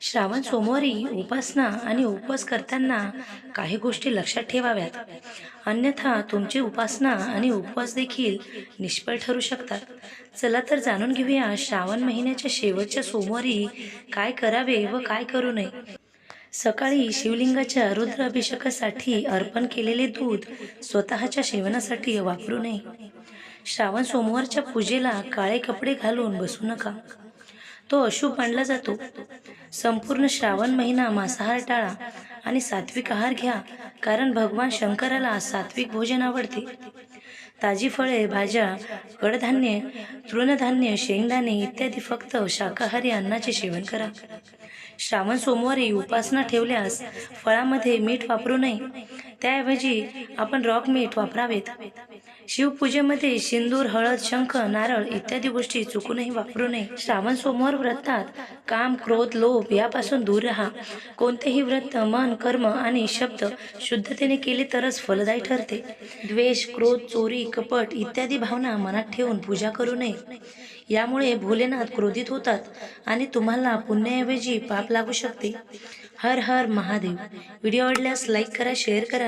श्रावण सोमवारी उपासना आणि उपवास करताना काही गोष्टी लक्षात ठेवाव्यात. अन्यथा तुमची उपासना आणि उपवास देखील निष्फळ ठरू शकतात. चला तर जाणून घेऊया श्रावण महिन्याच्या शेवटच्या सोमवारी काय करावे व काय करू नये. सकाळी शिवलिंगाच्या रुद्र अभिषेकासाठी अर्पण केलेले दूध स्वतःच्या सेवनासाठी वापरू नये. श्रावण सोमवारच्या पूजेला काळे कपडे घालून बसू नका. तो अशुभ मानला जातो. संपूर्ण श्रावण महिना मांसाहार टाळा आणि सात्विक आहार घ्या कारण भगवान शंकराला सात्विक भोजन आवडते. ताजी फळे भाज्या कडधान्ये तृणधान्य शेंगदाणे इत्यादी फक्त शाकाहारी अन्नाचे सेवन करा. श्रावण सोमवारी उपासना ठेवल्यास फळामध्ये मीठ वापरू नये. त्याऐवजी आपण रॉक मीठ वापरावेत. शिवपूजेमध्ये सिंदूर हळद शंख नारळ इत्यादी गोष्टी चुकूनही वापरू नये. श्रावण सोमवार व्रतात काम क्रोध लोभ यापासून दूर राहा. कोणतेही व्रत मन कर्म आणि शब्द शुद्धतेने केले तरच फलदायी ठरते. द्वेष क्रोध चोरी कपट इत्यादी भावना मनात ठेवून पूजा करू नये. यामुळे भोलेनाथ क्रोधित होतात आणि तुम्हाला पुण्याऐवजी पाप लागू शकते. हर हर महादेव. व्हिडिओ आवडल्यास लाईक करा शेअर करा